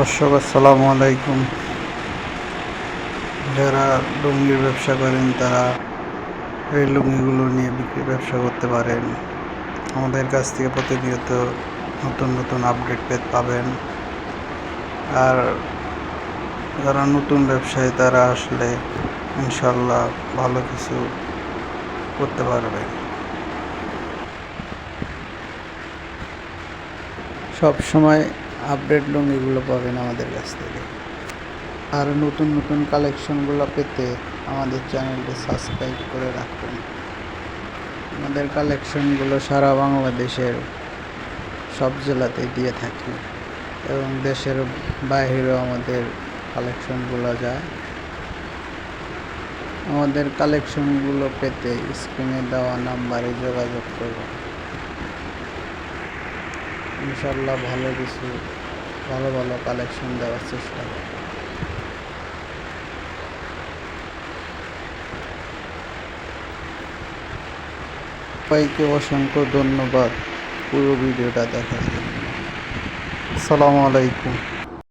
দর্শক, আসসালামু আলাইকুম। যারা লুঙ্গির ব্যবসা করেন, তারা এই লুঙ্গিগুলো নিয়ে বিক্রি ব্যবসা করতে পারেন। আমাদের কাছ থেকে প্রতিনিয়ত নতুন নতুন আপডেট পেতে পাবেন। আর যারা নতুন ব্যবসায়ী, তারা আসলে ইনশাল্লাহ ভালো কিছু করতে পারবে। সব সময় আপডেট লুঙ্গিগুলো পাবেন আমাদের কাছ থেকে। আর নতুন নতুন কালেকশনগুলো পেতে আমাদের চ্যানেলটি সাবস্ক্রাইব করে রাখুন আমাদের কালেকশনগুলো সারা বাংলাদেশের সব জেলাতে দিয়ে থাকি এবং দেশের বাইরেও আমাদের কালেকশনগুলো যায়। আমাদের কালেকশনগুলো পেতে স্ক্রিনে দেওয়া নাম্বারে যোগাযোগ করুন। ইনশাল্লাহ ভালো কিছু, ভালো ভালো কালেকশন দেওয়ার চেষ্টা করি সবাইকে অসংখ্য ধন্যবাদ পুরো ভিডিওটা দেখার জন্য। আসসালামু আলাইকুম।